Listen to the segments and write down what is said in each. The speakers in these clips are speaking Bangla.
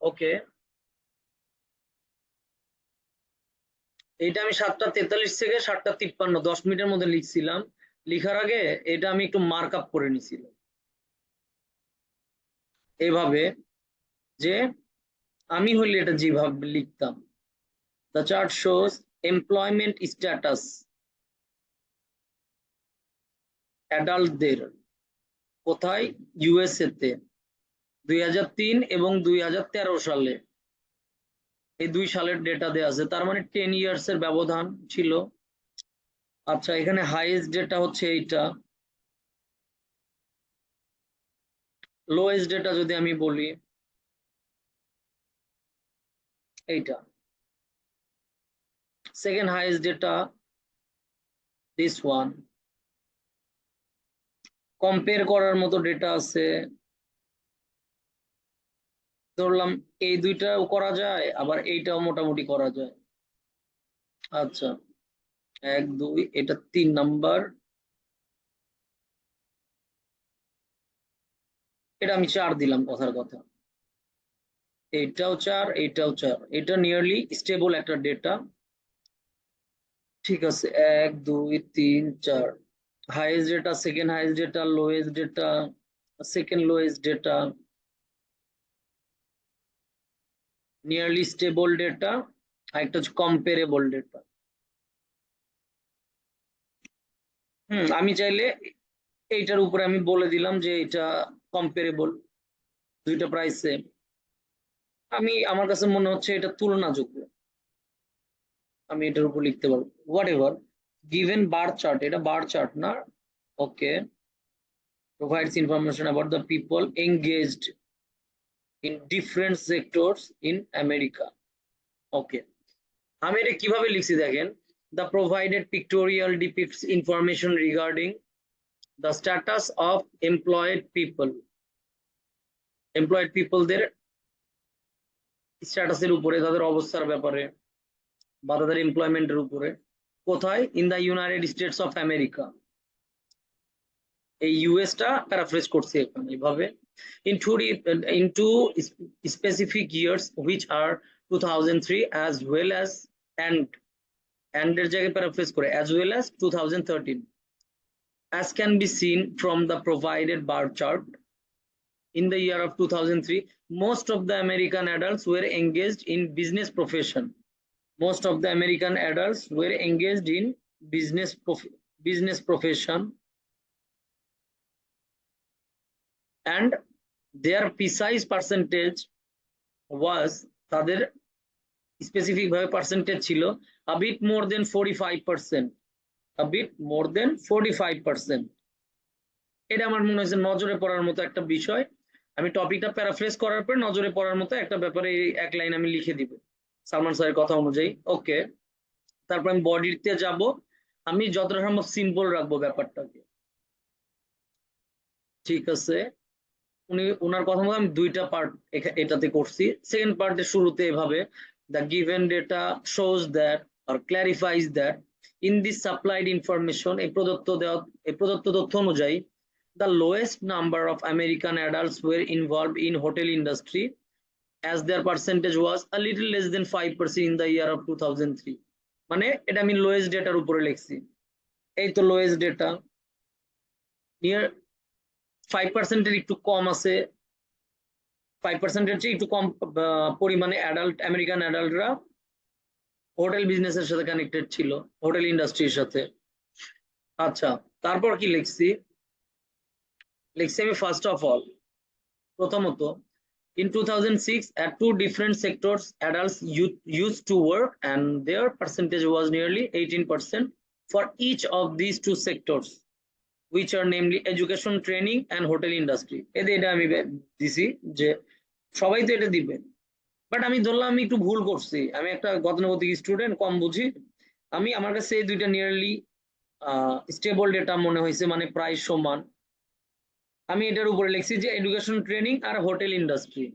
ওকে। এটা আমি সাতটা তেতাল্লিশ থেকে সাতটা তিপ্পান্ন, দশ মিনিটের মধ্যে লিখছিলাম। লিখার আগে এটা আমি একটু মার্ক আপ করে নিছিলাম। এভাবে যে আমি হইলে এটা যেভাবে লিখতাম। The chart shows employment status অ্যাডাল্টদের কোথায়? ইউএসএ তে। দুই হাজার তিন এবং দুই হাজার তেরো সালে। এই দুই সালের ডেটা দেওয়া আছে। তার মানে টেন ইয়ার্স এর ব্যবধান ছিল। আচ্ছা এখানে হাইয়েস্ট ডেটা হচ্ছে এইটা। লোয়েস্ট ডেটা যদি আমি বলি, এইটা। Second highest data this one compare করার মতো ডেটা আছে। ধরলাম এই দুইটাও করা যায়, আবার এইটাও মোটামুটি করা যায়। আচ্ছা এক, দুই, এটা তিন নাম্বার। এটা আমি চার দিলাম কথার কথা। এইটাও চার এইটাও চার। এটা নিয়ারলি স্টেবল একটা ডেটা ঠিক আছে, এক, দুই, তিন, চার। Highest data second highest data lowest data second lowest data nearly stable data আর একটা হচ্ছে কম্পেরেবল ডেটা হুম, আমি চাইলে এইটার উপরে আমি বলে দিলাম যে এটা কম্পেরেবল দুইটা প্রাইস সেম আমি, আমার কাছে মনে হচ্ছে এটা তুলনাযোগ্য। আমি এটার উপর লিখতে পারব। Whatever given bar chart এটা বার চার্ট না। ওকে provides information about the people engaged in different sectors in America. Okay. আমি এটা কীভাবে লিখছি দেখেন the provided pictorial depicts information regarding the status of employed people employed people দের স্ট্যাটাসের উপরে তাদের অবস্থার ব্যাপারে বা তাদের এমপ্লয়মেন্টের উপরে কোথায় in the United States of America এই ইউএসটা প্যারাফ্রেজ করছে এখানে এভাবে into the- into sp- specific years which are 2003 as well as and and এর জায়গায় প্যারাফ্রেজ করে as well as 2013 as can be seen from the provided bar chart in the year of 2003 most of the american adults were engaged in business profession most of the american adults were engaged in business prof- business profession and their precise percentage was তাদের স্পেসিফিক ভাবে পার্সেন্টেজ ছিল, a bit more than 45% a bit more than 45% এটা আমার মনে হয়েছে নজরে পড়ার মতো একটা বিষয়। আমি টপিকটা প্যারাফ্রেজ করার পর নজরে পড়ার মতো একটা ব্যাপারে এক লাইন আমি লিখে দিব, সালমান স্যারের কথা অনুযায়ী। ওকে, তারপর আমি বডিতে যাব। আমি যতটা সম্ভব সিম্পল রাখব ব্যাপারটাকে। ঠিক আছে? উনি ওনার কথা মতো আমি দুইটা পার্ট এটাতে করছি। সেকেন্ড পার্টের শুরুতে এভাবে the given data shows that R clarifies that in this supplied information এই প্রদত্ত দেওয়া, এই প্রদত্ত তথ্য অনুযায়ী the lowest number of American adults were involve in hotel industry as their percentage was a little less than 5% in the year of 2003 মানে এটা আমি লোয়েস্ট ডেটার উপরে লিখছি। এই তো লোয়েস্ট ডেটা নিয়ার ফাইভ পার্সেন্টের একটু কম আছে। ফাইভ পার্সেন্টের চেয়ে একটু কম পরিমাণে অ্যাডাল্ট আমেরিকান অ্যাডাল্টরা হোটেল বিজনেসের সাথে কানেক্টেড ছিল হোটেল ইন্ডাস্ট্রির সাথে। আচ্ছা তারপর কি লিখছি? লিখছি আমি ফার্স্ট অফ অল প্রথমত, in 2006 at two different sectors, adults used to work and their percentage was nearly 18% for each of these two sectors. Which are namely education, training and hotel industry. এতে এটা আমি দিছি যে সবাই তো এটা দিবে। বাট আমি ধরলাম আমি একটু ভুল করছি। আমি একটা গতানুগতিক স্টুডেন্ট কম বুঝি। আমি আমার কাছে এই দুইটা নিয়ারলি স্টেবল ডেটা মনে হয়েছে মানে প্রায় সমান। আমি এটার উপরে লিখছি যে এডুকেশন ট্রেনিং আর হোটেল ইন্ডাস্ট্রি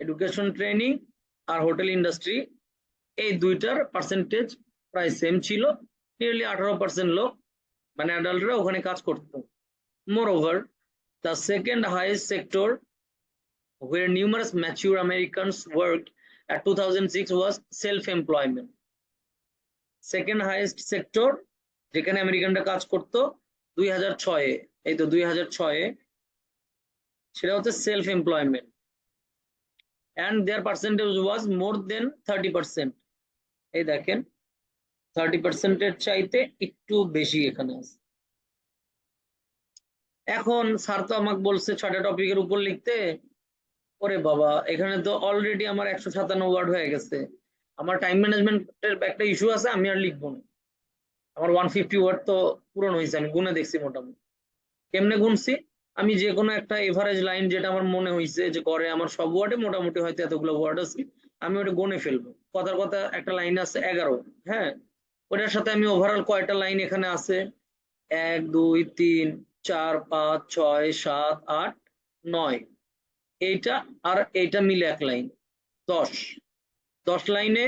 এডুকেশন ট্রেনিং আর হোটেল ইন্ডাস্ট্রি এই দুইটার পার্সেন্টেজ প্রায় সেম ছিল। নিয়ারলি আঠারো পার্সেন্ট লোক মানে অ্যাডাল্টরা ওখানে কাজ করতো। Moreover the second highest sector where numerous mature Americans worked at 2006 was self-employment. Second highest sector যেখানে আমেরিকানরা কাজ করতো, দুই হাজার ছয়ে এই তো দুই হাজার ছয়ে সেটা হচ্ছে self employment and their percentage was more than thirty percent এই দেখেন থার্টি পার্সেন্টের চাইতে একটু বেশি এখানে আছে। এখন স্যার তো আমাকে বলছে ছয়টা টপিকের উপর লিখতে। ওরে বাবা, এখানে তো অলরেডি আমার একশো সাতান্ন ওয়ার্ড হয়ে গেছে। আমার টাইম ম্যানেজমেন্টের একটা ইস্যু আছে, আমি আর লিখব না। আমার ওয়ান ফিফটি ওয়ার্ড তো পূরণ হয়েছে, আমি গুনে দেখছি মোটামুটি। কেমনে গুনছি? আমি যে কোনো একটা এভারেজ লাইন যেটা আমার মনে হয়েছে যে করে, আমার সব ওয়ার্ডে মোটামুটি হয়তো এতগুলো ওয়ার্ড আছে, আমি ওটা গুনে ফেলব। কথার কথা একটা লাইন আছে এগারো হ্যাঁ? ওটার সাথে আমি ওভারঅল কয়টা লাইন এখানে আছে? এক, দুই, তিন, চার, পাঁচ, ছয়, সাত, আট, নয়। এইটা আর এইটা মিলে এক লাইন দশ। দশ লাইনে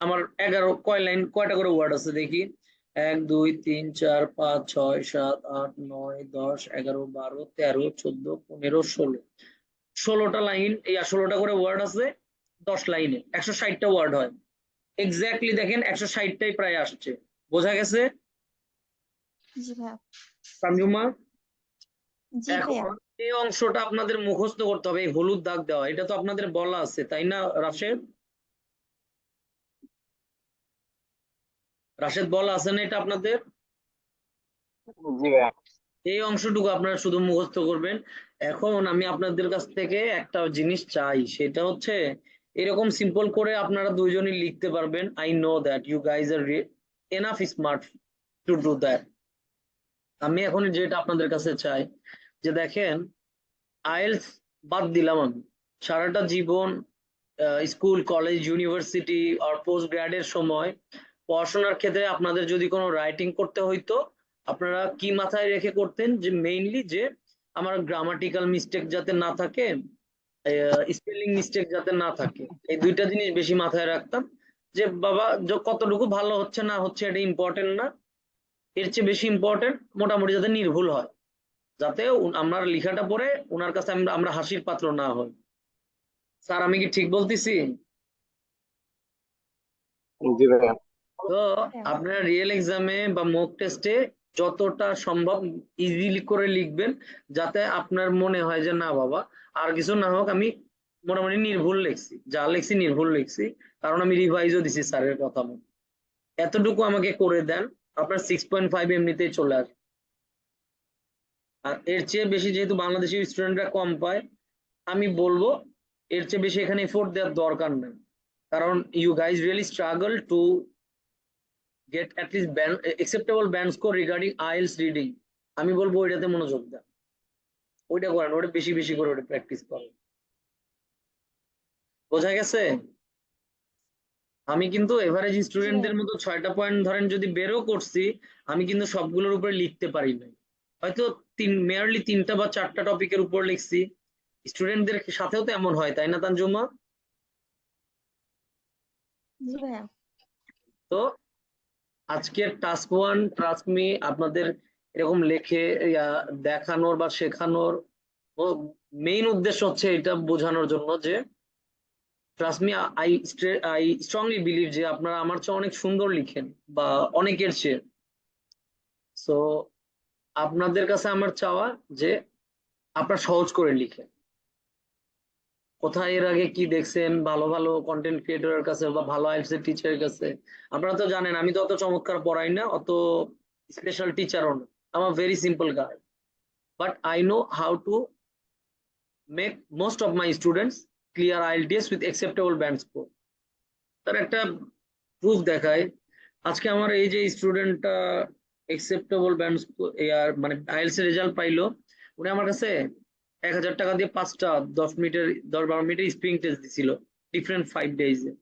আমার এগারো, কয় লাইন কয়টা করে ওয়ার্ড আছে দেখি? এক, দুই, তিন, চার, পাঁচ, ছয়, সাত, আট, নয়, দশ, এগারো, বারো, তেরো, চোদ্দ, পনেরো, ষোলো। ষোলোটা লাইন এই ষোলোটা করে ওয়ার্ড আছে, দশ লাইনে একশো ষাটটা ওয়ার্ড হয়। এক্স্যাক্টলি দেখেন একশো ষাটটাই প্রায় আসছে। বোঝা গেছে? এই অংশটা আপনাদের মুখস্থ করতে হবে এই হলুদ দাগ দেওয়া। এটা তো আপনাদের বলা আছে তাই না রাশেদ? রাশেদ বলা আছে না এটা আপনাদের? এই অংশটুকু আপনারা শুধু মুখস্থ করবেন। এখন আমি আপনাদের কাছ থেকে একটা জিনিস চাই সেটা হচ্ছে এরকম সিম্পল করে আপনারা দুইজনই লিখতে পারবেন I know that you guys are enough smart to do that আমি এখন যেটা আপনাদের কাছে চাই, যে দেখেন আইএলস বাদ দিলাম আমি। সারাটা জীবন স্কুল কলেজ ইউনিভার্সিটি আর পোস্ট গ্রাডের সময় পড়াশোনার ক্ষেত্রে আপনাদের যদি কোনো রাইটিং করতে হইতো, আপনারা কি মাথায় রেখে করতেন? যে মেইনলি যে আমার গ্রামাটিক্যাল মিস্টেক যাতে না থাকে স্পেলিং মিস্টেক যাতে না থাকে। এই দুইটা জিনিস বেশি মাথায় রাখতাম যে বাবা য- কতটুকু ভালো হচ্ছে না হচ্ছে এটা ইম্পর্টেন্ট না। এর চেয়ে বেশি ইম্পর্টেন্ট মোটামুটি যাতে নির্ভুল হয়। যাতে আমার লেখাটা পড়ে ওনার কাছে আমরা হাসির পাত্র না হই। স্যার আমি কি ঠিক বলতেছি? তো আপনারা রিয়েল এক্সামে বা মক টেস্টে যতটা সম্ভব ইজিলি করে লিখবেন, যাতে আপনার মনে হয় যে, না বাবা, আর কিছু না হোক, আমি মোটামুটি নির্ভুল লিখছি, যা লিখছি নির্ভুল লিখছি, কারণ আমি রিভাইজও দিছি স্যারের কথা মতো। এতটুকু আমাকে করে দেন, আপনার সিক্স পয়েন্ট ফাইভ এমনিতেই চলে আসবে। আর এর চেয়ে বেশি যেহেতু বাংলাদেশি স্টুডেন্টরা কম পায়, আমি বলব, এর চেয়ে বেশি এখানে এফোর্ট দেওয়ার দরকার নেই। কারণ you guys really struggle to get at least band, acceptable band score regarding IELTS reading. আমি বলব ওইটাতে মনোযোগ দেন। ওইটা করেন ওটা বেশি বেশি করে ওটা প্র্যাকটিস করেন। বোঝা গেছে? আমি কিন্তু এভারেজ স্টুডেন্টদের মতো ছয়টা পয়েন্ট ধরেন যদি বেরও করছি আমি কিন্তু সবগুলোর উপরে লিখতে পারি নাই। হয়তো তিন মেয়ারলি তিনটা বা চারটা টপিকের উপর লিখছি। স্টুডেন্টদের সাথেও তো এমন হয় তাই না তানজুমা? তো আজকের টাস্ক ওয়ান ট্রাস্ট মি আপনাদের এরকম লেখে দেখানোর বা শেখানোর মেইন উদ্দেশ্য হচ্ছে এটা বোঝানোর জন্য যে trust me I I strongly believe যে আপনারা আমার চেয়ে অনেক সুন্দর লিখেন বা অনেকের চেয়ে। সো আপনাদের কাছে আমার চাওয়া যে আপনারা সহজ করে লিখেন। কোথায় এর আগে কি দেখছেন? ভালো ভালো কন্টেন্ট ক্রিয়েটরের কাছে বা ভালো আইএলটিএস এর টিচারের কাছে? আপনারা তো জানেন, আমি তো অত চমৎকার পড়াই না, অত স্পেশাল টিচারও না। আমার very simple guy but I know how to make most of my students clear IELTS with acceptable band score তার একটা প্রুফ দেখায়, আজকে আমার এই যে স্টুডেন্টটা অ্যাকসেপ্টেবল ব্যান্ড ইয়ার মানে আইএলস রেজাল্ট পাইলো, উনি আমার কাছে এক হাজার টাকা দিয়ে পাঁচটা দশ মিনিটের, দশ বারো মিনিটের স্প্রিং টেস্ট দিছিল ডিফারেন্ট ফাইভ ডেজে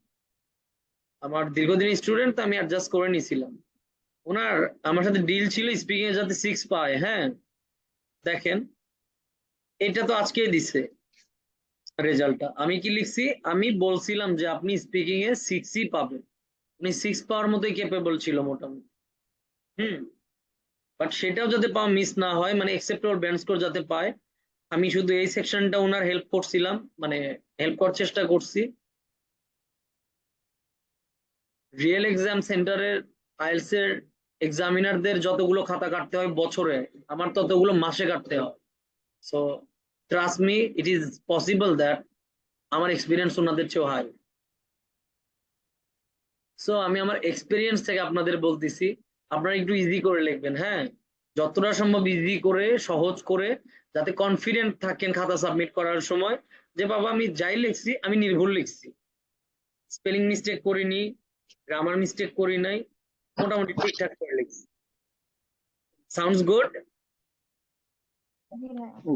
আমার দীর্ঘদিন স্টুডেন্ট আমি অ্যাডজাস্ট করে নিয়েছিলাম ওনার, আমার সাথে ডিল ছিল স্পিকিং এ যাতে সিক্স পায় হ্যাঁ? দেখেন, এটা তো আজকেই দিছে রেজাল্টটা আমি কি লিখছি? আমি বলছিলাম যে আপনি স্পিকিং এ সিক্সই পাবেন। উনি সিক্স পাওয়ার মতোই ক্যাপেবল ছিল মোটামুটি। হুম? বাট সেটাও যাতে পাওয়া মিস না হয় মানে অ্যাকসেপ্টেবল ব্যান্ড স্কোর যাতে পায় আমি শুধু এই সেকশনটা ওনার হেল্প করছিলাম মানে হেল্প করার চেষ্টা করছি। রিয়েল এক্সাম সেন্টারের আইএলস এর এক্সামিনারদের যতগুলো খাতা কাটতে হয় বছরে, আমার ততগুলো মাসে কাটতে হয়। So trust me it is possible that আমার এক্সপিরিয়েন্স ওনাদের চেয়েও হাই সো আমি আমার এক্সপিরিয়েন্স থেকে আপনাদের বলতেছি। আপনারা একটু ইজি করে লিখবেন হ্যাঁ? যতটা সম্ভব ইজি করে সহজ করে যাতে কনফিডেন্ট থাকেন খাতা সাবমিট করার সময়। যে বাবা আমি যাই লিখছি আমি নির্ভুল লিখছি। স্পেলিং মিস্টেক করিনি গ্রামার মিস্টেক করি নাই মোটামুটি ঠিকঠাক করে লিখছি। সাউন্ডস গুড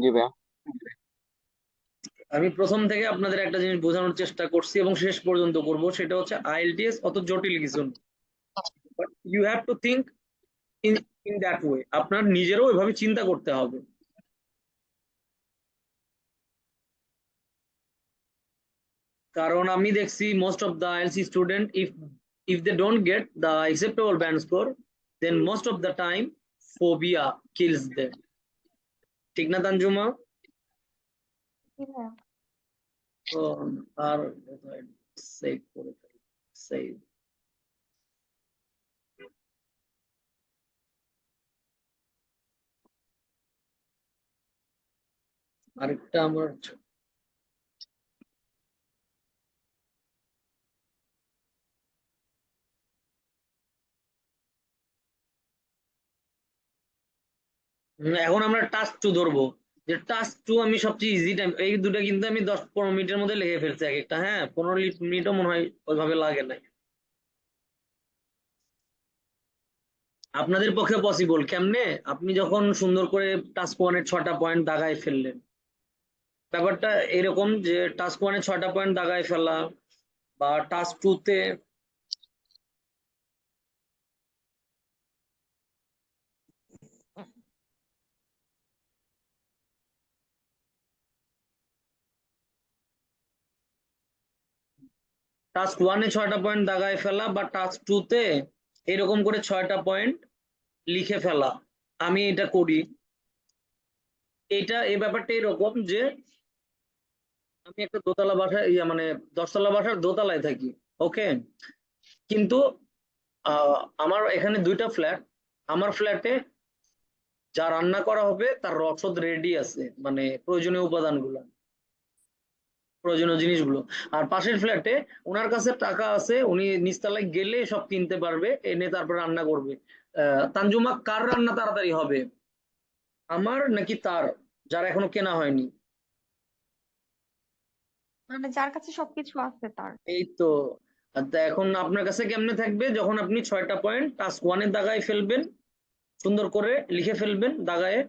জি ভাইয়া। জি আমি প্রথম থেকে আপনাদের একটা জিনিস বোঝানোর চেষ্টা করছি এবং শেষ পর্যন্ত করব সেটা হচ্ছে আইএলটিএস অত জটিল কিছু but you have to think in in that way আপনার নিজেরও এভাবে চিন্তা করতে হবে। কারণ আমি দেখছি most of the IELTS student if if they don't get the acceptable band score then most of the time phobia kills them. ঠিক না তানজুমা? তো আর সেভ করে সেভ আরেকটা আমার এখন আমরা টাস্ক টু ধরবো। যে টাস্ক টু আমি সবচেয়ে ইজি টাইম এই দুটো কিন্তু আমি দশ পনেরো মিনিটের মধ্যে লিখে ফেলছি এক একটা হ্যাঁ? পনেরো মিনিটও মনে হয় ওইভাবে লাগে নাই। আপনাদের পক্ষে পসিবল কেমনে? আপনি যখন সুন্দর করে টাস্ক ওয়ানের ছটা পয়েন্ট দাগায় ফেললেন। ব্যাপারটা এরকম যে টাস্ক ওয়ানে ছটা পয়েন্ট দাগায় ফেলা বা টাস্ক টু তে টাস্ক ওয়ানে ছয়টা পয়েন্ট দাগায় ফেলা বা টাস্ক টু তে এরকম করে ছয়টা পয়েন্ট লিখে ফেলা। আমি এটা করি। এটা, এই ব্যাপারটা এরকম যে আমি একটা দোতলা বাসায়, ইয়া মানে দশতলা বাসার দোতলায় থাকি, ওকে? কিন্তু আমার এখানে দুইটা ফ্ল্যাট। আমার ফ্ল্যাটে যা রান্না করা হবে, তার রসদ রেডি আছে মানে প্রয়োজনীয় উপাদানগুলো, প্রয়োজনীয় জিনিসগুলো। আর পাশের ফ্ল্যাটে ওনার কাছে টাকা আছে, উনি নিচতলায় গেলে সব কিনতে পারবে, এনে তারপর রান্না করবে। তানজুমা, কার রান্না তাড়াতাড়ি হবে? আমার নাকি তার, যার এখনও কেনা হয়নি। মানে যার কাছে সবকিছু আছে তার। এই তো তা এখন আপনার কাছে কেমনে থাকবে? যখন আপনি ছয়টা পয়েন্ট টাস্ক ওয়ানের দাগায় ফেলবেন, সুন্দর করে লিখে ফেলবেন দাগায়।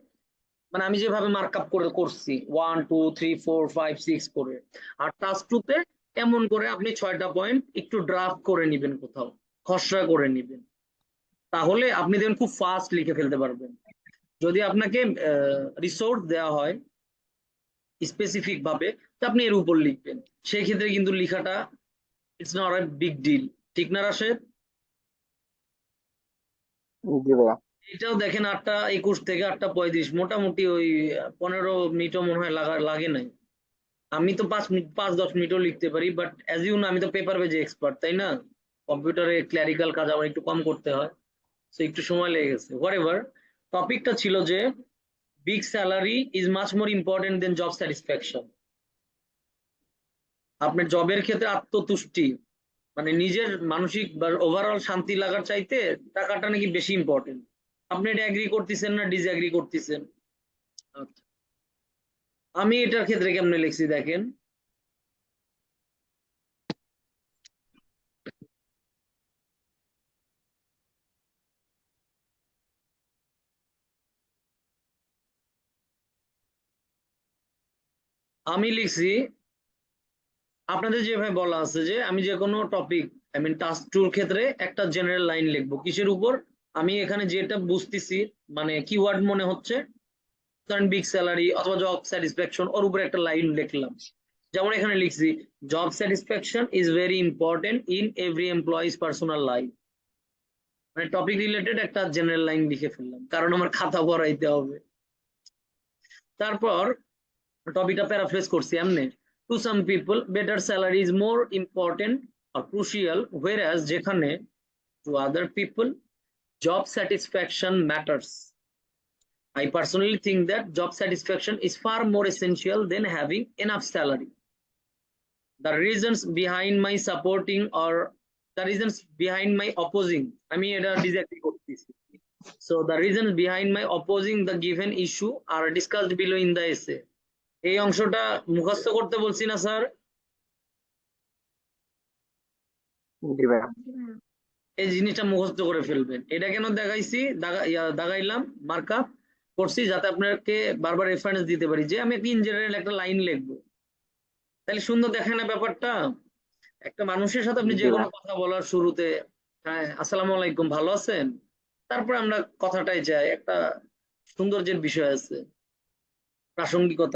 মানে আমি যেভাবে মার্ক আপ করে করছি one two three four five six করে। আর টাস্ক টু তে এমন করে আপনি ছয়টা পয়েন্ট একটু ড্রাফট করে নিবেন কোথাও, খসড়া করে নিবেন। তাহলে আপনি দেখবেন খুব ফাস্ট লিখে ফেলতে পারবেন। যদি আপনাকে রিসোর্স দেওয়া হয় স্পেসিফিক ভাবে তো আপনি এর উপর লিখবেন। সেই ক্ষেত্রে কিন্তু লেখাটা it's not a big deal ঠিক না রাশেদ? এটাও দেখেন আটটা একুশ থেকে আটটা পঁয়ত্রিশ মোটামুটি ওই পনেরো মিনিটও মনে হয় লাগা লাগে নাই। আমি তো পাঁচ মিনিট পাঁচ দশ মিনিটও লিখতে পারি বাট অ্যাজ ইউ না আমি তো পেপার পেজে এক্সপার্ট তাই না? কম্পিউটারে ক্ল্যারিক্যাল কাজ আমার একটু কম করতে হয় তো একটু সময় লেগে গেছে। হোয়াট এভার টপিকটা ছিল যে big salary is much more important than job satisfaction. আপনার জবের ক্ষেত্রে আত্মতুষ্টি মানে নিজের মানসিক বা ওভারঅল শান্তি লাগার চাইতে টাকাটা নাকি বেশি ইম্পর্টেন্ট আপনি এটা এগ্রি করতেছেন না ডিসএগ্রি করতেছেন? আচ্ছা। আমি এটার ক্ষেত্রে কেমনে লিখছি দেখেন? আমি লিখছি, আপনাদের যেভাবে বলা আছে যে আমি যে কোনো টপিক আই মিন টাস্ক টুর ক্ষেত্রে একটা জেনারেল লাইন লিখব। কিসের উপর? আমি এখানে যেটা বুঝতেছি মানে কিওয়ার্ড মনে হচ্ছে ধরেন বিগ স্যালারি অথবা জব স্যাটিসফ্যাকশন ওর উপরে একটা লাইন লিখলাম। যেমন এখানে লিখছি job satisfaction is very important in every employee's personal life মানে টপিক রিলেটেড একটা জেনারেল লাইন লিখে ফেললাম, কারণ আমার খাতা ভরাইতে হবে। তারপর টপিকটা প্যারাফ্রেজ করছি এমনি to some people better salary is more important R crucial whereas যেখানে to other people job satisfaction matters. I personally think that job satisfaction is far more essential than having enough salary. The reasons behind my supporting or the reasons behind my opposing, I mean, এটা disagree করতেছি. So the reasons behind my opposing the given issue are discussed below in the essay. এই অংশটা মুখস্থ করতে বলছি না স্যার। এই জিনিসটা মুখস্থ করে ফেলবেন। এটা কেন দেখাইছি? দাগাইলাম মার্কআপ করছি যাতে আপনাকে বারবার রেফারেন্স দিতে পারি। যে আমি ইন জেনারেল একটা লাইন লিখব। তাহলে সুন্দর দেখে না ব্যাপারটা? একটা মানুষের সাথে আপনি যে কোনো কথা বলার শুরুতে হ্যাঁ আসসালামু আলাইকুম ভালো আছেন? তারপর আমরা কথাটাই যাই। একটা সৌন্দর্যের বিষয় আছে প্রাসঙ্গিকতা।